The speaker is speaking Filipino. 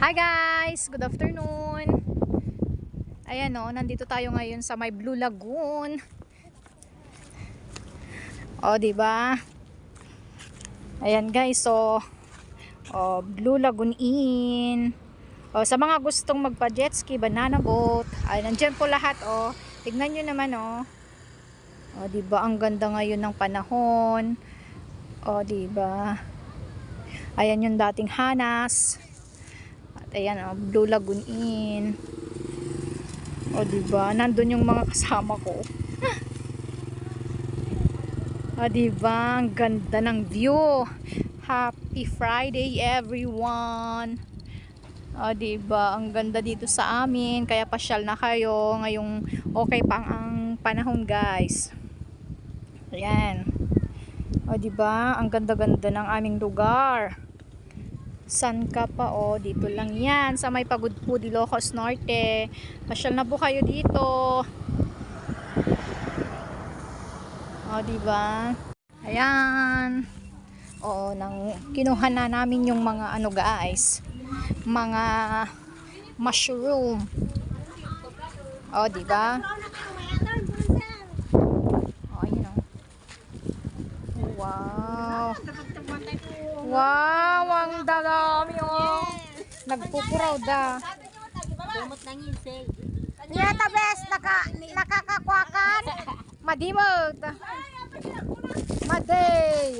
Hi guys! Good afternoon! Ayan o, nandito tayo ngayon sa may Blue Lagoon. O, di ba? Ayan guys, so o, Blue Lagoon Inn. O, sa mga gustong magpa-jet ski, banana boat, ay nandiyan po lahat o. Tignan nyo naman o. O, ba ang ganda ngayon ng panahon? O, ba? Ayan yung dating Hanas. Ayan, oh, Blue Lagoon Inn. O, diba? Nandun yung mga kasama ko. o, diba? Ang ganda ng view. Happy Friday, everyone. O, diba? Ang ganda dito sa amin. Kaya pasyal na kayo. Ngayong okay pang ang panahon, guys. Ayan. O, diba? Ang ganda-ganda ng aming lugar. San ka pa o dito lang yan. Sa may Pagudpud Ilocos Norte. Pasyal na po kayo dito. O diba ayan. O nang kinuha na namin yung mga ano guys mga mushroom. O diba o ayun o wow. Wow, ang oh. Nagpupuraw da. Dumot ng isig. Niya tabes, naka, nakakakwakan. Madimot. Maday.